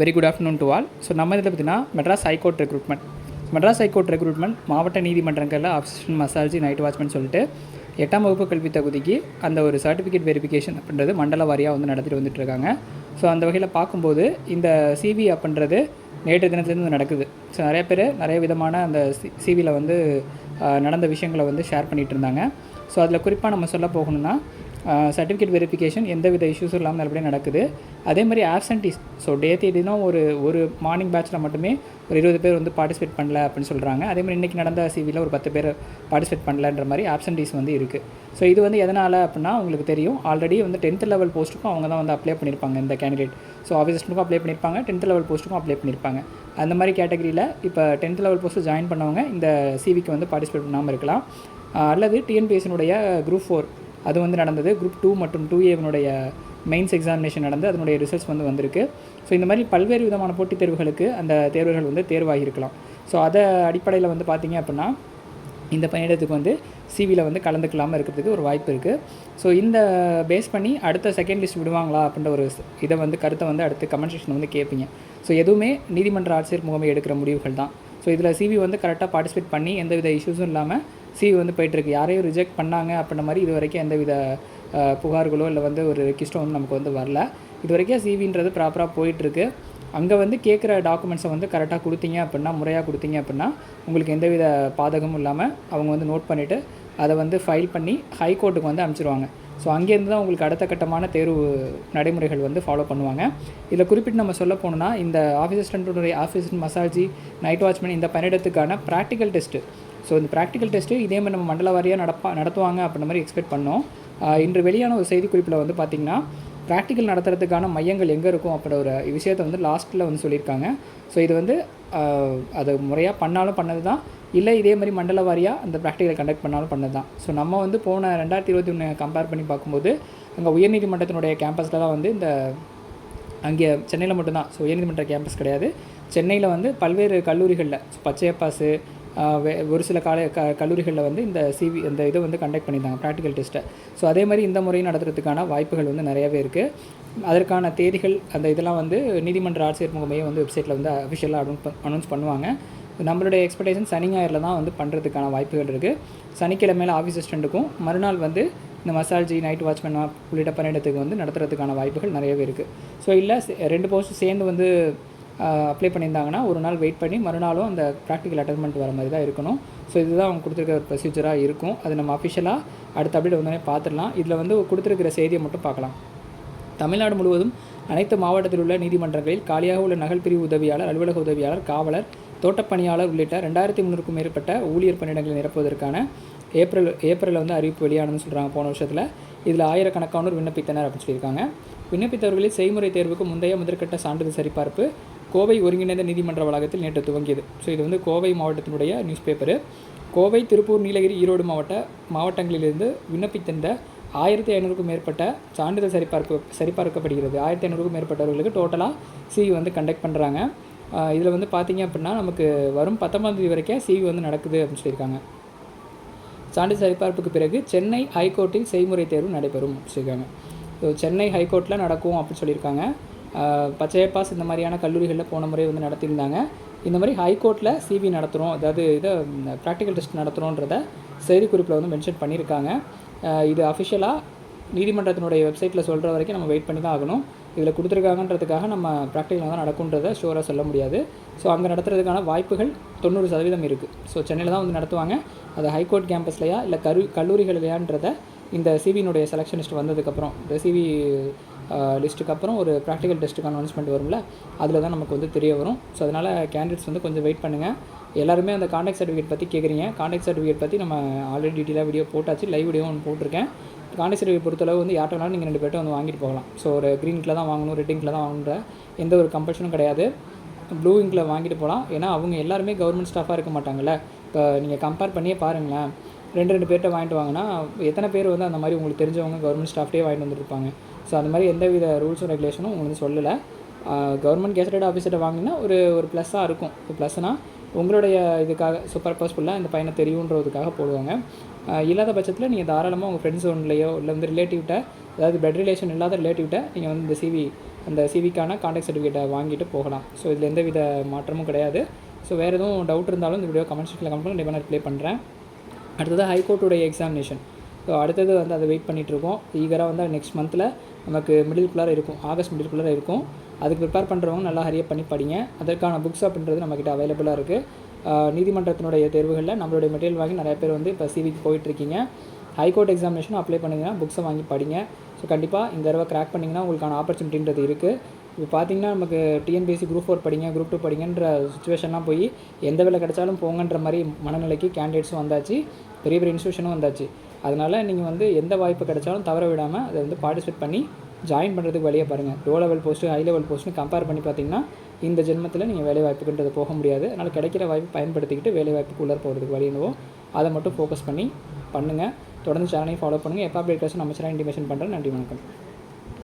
Very good afternoon to all so நம்ம இதில் பார்த்தீங்கன்னா Madras high court recruitment Madras high court recruitment மாவட்ட நீதிமன்றங்களில் அசிஸ்டன்ட் மசாலஜி நைட் வாட்ச்மேன் சொல்லிட்டு எட்டாம் வகுப்பு கல்வி தகுதிக்கு அந்த ஒரு சர்டிஃபிகேட் வெரிஃபிகேஷன் அப்படின்றது மண்டல வாரியாக வந்து நடத்திட்டு வந்துட்டு இருக்காங்க. ஸோ அந்த வகையில் பார்க்கும்போது இந்த சிவி அப்படின்றது நேற்று தினத்துலேருந்து நடக்குது. ஸோ நிறைய பேர் நிறைய விதமான அந்த சி சிவியில் வந்து நடந்த விஷயங்களை வந்து ஷேர் பண்ணிகிட்டு இருந்தாங்க. ஸோ அதில் குறிப்பாக நம்ம சொல்ல போகணும்னா சர்டிஃபிகேட் வெரிஃபிகேஷன் எந்தவித இஷ்யூஸும் இல்லாமல் நல்லபடியாக நடக்குது. அதே மாதிரி ஆப்சன்டீஸ் ஸோ டே தேதினும் ஒரு ஒரு மார்னிங் பேட்ச்சில் மட்டுமே ஒரு இருபது பேர் வந்து பார்ட்டிசிபேட் பண்ணல அப்படின்னு சொல்கிறாங்க அதே மாதிரி இன்றைக்கி நடந்த சிவியில் ஒரு பத்து பேர் பார்ட்டிசிபேட் பண்ணலன்ற மாதிரி ஆப்சன்டீஸ் வந்து இருக்குது ஸோ இது வந்து எதனால் அப்படின்னா உங்களுக்கு தெரியும். ஆல்ரெடி வந்து டென்த் லெவல் போஸ்ட்டுக்கும் அவங்க தான் வந்து அப்ளை பண்ணியிருப்பாங்க இந்த கேண்டிடேட் ஸோ ஆஃபீஸஸ்ட்டுக்கும் அப்ளை பண்ணியிருப்பாங்க டென்த் லெவல் போஸ்ட்டுக்கும் அப்ளை பண்ணியிருப்பாங்க அந்த மாதிரி கேட்டகரியில் இப்போ டென்த் லெவல் போஸ்ட்டு ஜாயின் பண்ணவங்க இந்த சிவிக்கு வந்து பார்ட்டிசிபேட் பண்ணாமல் இருக்கலாம். அல்லது டிஎன்பிஎஸ்சினுடைய குரூப் ஃபோர் அது வந்து நடந்தது. குரூப் டூ மற்றும் டூ ஏவனுடைய மெயின்ஸ் எக்ஸாமினேஷன் நடந்து அதனுடைய ரிசல்ட்ஸ் வந்து வந்திருக்கு. ஸோ இந்த மாதிரி பல்வேறு விதமான போட்டித் தேர்வுகளுக்கு அந்த தேர்வுகள் வந்து தேர்வாகியிருக்கலாம். ஸோ அதை அடிப்படையில் வந்து பார்த்தீங்க அப்படின்னா இந்த பணியிடத்துக்கு வந்து சிவியில் வந்து கலந்துக்கலாமல் இருக்கிறதுக்கு ஒரு வாய்ப்பு இருக்குது ஸோ இந்த பேஸ் பண்ணி அடுத்த செகண்ட் லிஸ்ட் விடுவாங்களா அப்படின்ற ஒரு இதை வந்து கருத்தை வந்து அடுத்து கமெண்ட் செக்ஷன் வந்து கேட்பீங்க ஸோ எதுவுமே நீதிமன்ற ஆட்சியர் முகமை எடுக்கிற முடிவுகள் தான். ஸோ இதில் சிவி வந்து கரெக்டாக பார்ட்டிசிபேட் பண்ணி எந்தவித இஷ்யூஸும் இல்லாமல் சிவி வந்து போயிட்டுருக்கு. யாரையும் ரிஜெக்ட் பண்ணாங்க அப்படின்ற மாதிரி இது வரைக்கும் எந்தவித வித புகார்களோ இல்லை வந்து ஒரு ரெக்கிஸ்டோ வந்து நமக்கு வந்து வரல. இது வரைக்கும் சிவின்றது ப்ராப்பராக போயிட்டுருக்கு. அங்கே வந்து கேட்குற டாக்குமெண்ட்ஸை வந்து கரெக்டாக கொடுத்தீங்க அப்படின்னா முறையாக கொடுத்தீங்க அப்படின்னா உங்களுக்கு எந்தவித பாதகமும் இல்லாமல் அவங்க வந்து நோட் பண்ணிவிட்டு அதை வந்து ஃபைல் பண்ணி ஹைகோர்ட்டுக்கு வந்து அனுப்பிச்சிருவாங்க. ஸோ அங்கேருந்து தான் உங்களுக்கு அடுத்த கட்டமான தேர்வு நடைமுறைகள் வந்து ஃபாலோ பண்ணுவாங்க. இதில் குறிப்பிட்டு நம்ம சொல்ல போனோம்னா இந்த ஆஃபீஸ் அசிஸ்டண்ட்டுடைய ஆஃபீஸ் மசாஜி நைட் வாட்ச்மேன் இந்த பணியிடத்துக்கான ப்ராக்டிக்கல் டெஸ்ட்டு ஸோ இந்த ப்ராக்டிக்கல் டெஸ்ட்டு இதே மாதிரி நம்ம மண்டல வாரியாக நடப்பா நடத்துவாங்க அப்படின்ற மாதிரி எக்ஸ்பெக்ட் பண்ணோம். இன்று வெளியான ஒரு செய்திக்குறிப்பில் வந்து பார்த்திங்கன்னா ப்ராக்டிக்கல் நடத்துறதுக்கான மையங்கள் எங்கே இருக்கும் அப்படின்ற ஒரு விஷயத்தை வந்து லாஸ்ட்டில் வந்து சொல்லியிருக்காங்க. ஸோ இது வந்து அது முறையாக பண்ணாலும் பண்ணது தான் இல்லை இதே மாதிரி மண்டல வாரியாக அந்த ப்ராக்டிக்கலை கண்டக்ட் பண்ணாலும் பண்ணது தான் ஸோ நம்ம வந்து போன ரெண்டாயிரத்தி இருபத்தி ஒன்று கம்பேர் பண்ணி பார்க்கும்போது அங்கே உயர்நீதிமன்றத்தினுடைய கேம்பஸில் தான் வந்து இந்த அங்கே சென்னையில் மட்டும்தான். ஸோ உயர்நீதிமன்ற கேம்பஸ் கிடையாது. சென்னையில் வந்து பல்வேறு கல்லூரிகளில் பச்சையப்பாசு ஒரு சில கால க கல்லூரிகளில் வந்து இந்த சிவி இந்த இதை வந்து கண்டக்ட் பண்ணியிருந்தாங்க ப்ராக்டிக்கல் டெஸ்ட்டை ஸோ அதே மாதிரி இந்த முறையும் நடத்துறதுக்கான வாய்ப்புகள் வந்து நிறையவே இருக்குது அதற்கான தேதிகள் அந்த இதெல்லாம் வந்து நீதிமன்ற ஆட்சியர் முகமையை வந்து வெப்சைட்டில் வந்து அஃபிஷியலாக அனௌன்ஸ் அனௌன்ஸ் பண்ணுவாங்க. நம்மளுடைய எக்ஸ்பெக்டேஷன் சனி ஞாயிறில் தான் வந்து பண்ணுறதுக்கான வாய்ப்புகள் இருக்குது சனிக்கிழமையில் ஆஃபீஸ் அசிஸ்டண்ட்டுக்கும் மறுநாள் வந்து இந்த மசால்ஜி நைட் வாட்ச்மேன் உள்ளிட்ட பணியிடத்துக்கு வந்து நடத்துறதுக்கான வாய்ப்புகள் நிறையவே இருக்குது ஸோ இல்லை ரெண்டு போஸ்ட்டும் சேர்ந்து வந்து அப்ளை பண்ணியிருந்தாங்கன்னா ஒரு நாள் வெயிட் பண்ணி மறுநாளும் அந்த ப்ராக்டிக்கல் அட்டர்மெண்ட் வர மாதிரி தான் இருக்கணும். ஸோ இதுதான் அவங்க கொடுத்துருக்க ஒரு ப்ரொசீஜராக இருக்கும். அது நம்ம அஃபிஷியலாக அடுத்த அப்டேட் வந்தோடனே பார்த்துடலாம். இதில் வந்து கொடுத்துருக்கிற செய்தியை மட்டும் பார்க்கலாம். தமிழ்நாடு முழுவதும் அனைத்து மாவட்டத்தில் உள்ள நீதிமன்றங்களில் காலியாக உள்ள நகல் பிரிவு உதவியாளர் அலுவலக உதவியாளர் காவலர் தோட்டப்பணியாளர் உள்ளிட்ட ரெண்டாயிரத்தி முந்நூறுக்கும் மேற்பட்ட ஊழியர் பணியிடங்களை நிரப்புவதற்கான ஏப்ரல் ஏப்ரலில் வந்து அறிவிப்பு வெளியானதுன்னு சொல்கிறாங்க போன வருஷத்தில். இதில் ஆயிரக்கணக்கானோர் விண்ணப்பித்தனர் அப்படின்னு சொல்லியிருக்காங்க. விண்ணப்பித்தவர்களில் செய்முறை தேர்வுக்கு முந்தைய முதற்கட்ட சான்றிதழ் சரிபார்ப்பு கோவை ஒருங்கிணைந்த நீதிமன்ற வளாகத்தில் நேற்று துவங்கியது. ஸோ இது வந்து கோவை மாவட்டத்தினுடைய நியூஸ் பேப்பரு கோவை திருப்பூர் நீலகிரி ஈரோடு மாவட்ட மாவட்டங்களிலிருந்து விண்ணப்பித்திருந்த ஆயிரத்தி ஐநூறுக்கும் மேற்பட்ட சான்றிதழ் சரிபார்ப்பு சரிபார்க்கப்படுகிறது. ஆயிரத்தி ஐநூறுக்கும் மேற்பட்டவர்களுக்கு டோட்டலாக சிவி வந்து கண்டக்ட் பண்ணுறாங்க இதில் வந்து பார்த்தீங்க அப்படின்னா நமக்கு வரும் பத்தொன்பதாம் தேதி வரைக்கும் சிவி வந்து நடக்குது அப்படின்னு சொல்லியிருக்காங்க. சான்றிதழ் சரிபார்ப்புக்கு பிறகு சென்னை ஹைகோர்ட்டில் செய்முறை தேர்வு நடைபெறும் அப்படின்னு சொல்லியிருக்காங்க. ஸோ சென்னை ஹைகோர்ட்டில் நடக்கும் அப்படின்னு சொல்லியிருக்காங்க. பச்சையப்பாஸ் இந்த மாதிரியான கல்லூரிகளில் போன முறை வந்து நடத்தியிருந்தாங்க. இந்த மாதிரி ஹைகோர்ட்டில் சிவி நடத்துகிறோம் அதாவது இதை ப்ராக்டிக்கல் டெஸ்ட் நடத்துகிறோன்றத செய்திக்குறிப்பில் வந்து மென்ஷன் பண்ணியிருக்காங்க. இது அஃபிஷியலாக நீதிமன்றத்தினுடைய வெப்சைட்டில் சொல்கிற வரைக்கும் நம்ம வெயிட் பண்ணி தான் ஆகணும். இதில் கொடுத்துருக்காங்கன்றதுக்காக நம்ம ப்ராக்டிக்கலாக தான் நடக்குன்றதை ஷோராக சொல்ல முடியாது. ஸோ அங்கே நடத்துறதுக்கான வாய்ப்புகள் தொண்ணூறு சதவீதம் இருக்குது ஸோ சென்னையில் தான் வந்து நடத்துவாங்க. அது ஹைகோர்ட் கேம்பஸ்லையா இல்லை கரு கல்லூரிகள்லையான்றத இந்த சிவினுடைய செலெக்ஷனிஸ்ட் வந்ததுக்கப்புறம் இந்த சிவி லிஸ்ட்டுக்கு அப்புறம் ஒரு ப்ராக்டிக்கல் டெஸ்ட்டுக்கு அனௌன்ஸ்மெண்ட் வரும்ல அதில் தான் நமக்கு வந்து தெரிய வரும். ஸோ அதனால் கேண்டிடேட்ஸ் வந்து கொஞ்சம் வெயிட் பண்ணுங்கள் எல்லாருமே அந்த காண்டாக்ட் சர்டிஃபிகேட் பற்றி கேட்குறீங்க காண்டாக்ட் சர்டிஃபிகேட் பற்றி நம்ம ஆல்ரெடி டீட்டெயிலாக வீடியோ போட்டாச்சு. லைவ் வீடியோ ஒன்று போட்டிருக்கேன். காண்டாக்ட் சர்டிஃபிகேட் பொறுத்தளவு வந்து யார்ட்ட வேணாலும் நீங்கள் ரெண்டு பேர்ட்ட வந்து வாங்கிட்டு போகலாம். ஸோ ஒரு க்ரீன் தான் வாங்கணும் ரெட் இங்கில் தான் வாங்கணுன்ற எந்த ஒரு கம்பல்ஷனும் கிடையாது. ப்ளூ இங்கில் வாங்கிட்டு போகலாம். ஏன்னா அவங்க எல்லாருமே கவர்மெண்ட் ஸ்டாஃபாக இருக்க மாட்டாங்கல்ல. இப்போ நீங்கள் கம்பேர் பண்ணியே பாருங்களேன். ரெண்டு ரெண்டு பேர்கிட்ட வாங்கிட்டு வாங்கினா எத்தனை பேர் வந்து அந்த மாதிரி உங்களுக்கு தெரிஞ்சவங்க கவர்மெண்ட் ஸ்டாஃப்டே வாங்கிட்டு வந்துருப்பாங்க ஸோ அந்த மாதிரி எந்தவித ரூல்ஸும் ரெகுலேஷனும் உங்களுக்கு சொல்லலை. கவர்மெண்ட் கெசட்டட் ஆஃபீஸர்கிட்ட வாங்கினா ஒரு ஒரு ப்ளஸ்ஸாக இருக்கும். இப்போ ப்ளஸ்னால் உங்களுடைய இதுக்காக ஸோ பர்பஸ்ஃபுல்லாக இந்த பையனை தெரியுன்றதுக்காக போடுவாங்க. இல்லாத பட்சத்தில் நீங்கள் தாராளமாக உங்கள் ஃப்ரெண்ட்ஸ் ஒன்லையோ இல்லை வந்து ரிலேட்டிவ்கிட்ட அதாவது பிளட் ரிலேஷன் இல்லாத ரிலேட்டிவ்கிட்ட நீங்கள் வந்து இந்த சிவி அந்த சிவிக்கான கான்டாக்ட் சர்டிஃபிகேட்டை வாங்கிட்டு போகலாம். ஸோ இதில் எந்த வித மாற்றமும் கிடையாது. ஸோ வேறு எதுவும் டவுட் இருந்தாலும் இந்த வீடியோ கமெண்ட் செக்ஷனில் கமெண்ட் பண்ணி நான் ரிப்ளை பண்ணுறேன் அடுத்தது ஹைகோர்ட்டுடைய எக்ஸாமினேஷன் ஸோ அடுத்தது வந்து அதை வெயிட் பண்ணிகிட்ருக்கோம் ஈகராக வந்து நெக்ஸ்ட் மந்தில் நமக்கு மிடில்குள்ளார இருக்கும். ஆகஸ்ட் மிடில்குள்ளார இருக்கும். அதுக்கு ப்ரிப்பேர் பண்ணுறவங்க நல்லா ஹரியப் பண்ணி படிங்க. அதற்கான புக்ஸ் அப்படின்றது நம்மக்கிட்ட அவைலபிளாக இருக்குது நீதிமன்றத்தினுடைய தேர்வுகளில் நம்மளுடைய மெட்டீரியல் வாங்கி நிறைய பேர் வந்து இப்போ சிவிக்கு போயிட்டுருக்கீங்க ஹைகோர்ட் எக்ஸாமினேஷன் அப்ளை பண்ணிங்கன்னா புக்ஸை வாங்கி படிங்க. ஸோ கண்டிப்பாக இந்த தடவை கிராக் பண்ணிங்கன்னா உங்களுக்கான ஆப்பர்ச்சுனிட்டின்றது இருக்குது இப்போ பார்த்தீங்கன்னா நமக்கு டிஎன்பிஎஸ்சி குரூப் ஃபோர் படிங்க குரூப் டூ படிங்கன்ற சுச்சுவேஷன்லாம் போய் எந்த வேலை கிடைச்சாலும் போங்கன்ற மாதிரி மனநிலைக்கு கேண்டிடேட்ஸும் வந்தாச்சு. பெரிய பெரிய இன்ஸ்டியூஷனும் வந்தாச்சு. அதனால் நீங்கள் வந்து எந்த வாய்ப்பு கிடைச்சாலும் தவற விடாமல் அதை வந்து பார்ட்டிசிபேட் பண்ணி ஜாயின் பண்ணுறதுக்கு வழியாக பாருங்கள் low level post high level போஸ்ட்னு compare பண்ணி பார்த்தீங்கன்னா இந்த ஜென்மத்தில் நீங்கள் வேலை வாய்ப்புக்குன்றது போக முடியாது. அதனால் கிடைக்கிற வாய்ப்பு பயன்படுத்திக்கிட்டு வேலை வாய்ப்புக்கு உள்ளே போகிறதுக்கு வழி என்னவோ அதை மட்டும் ஃபோக்கஸ் பண்ணி பண்ணுங்கள் தொடர்ந்து சேனலையும் ஃபாலோ பண்ணுங்கள் எப்போ அப்டேட் நம்ம சேனல் இன்டிமேஷன் பண்ணுறேன் நன்றி வணக்கம்.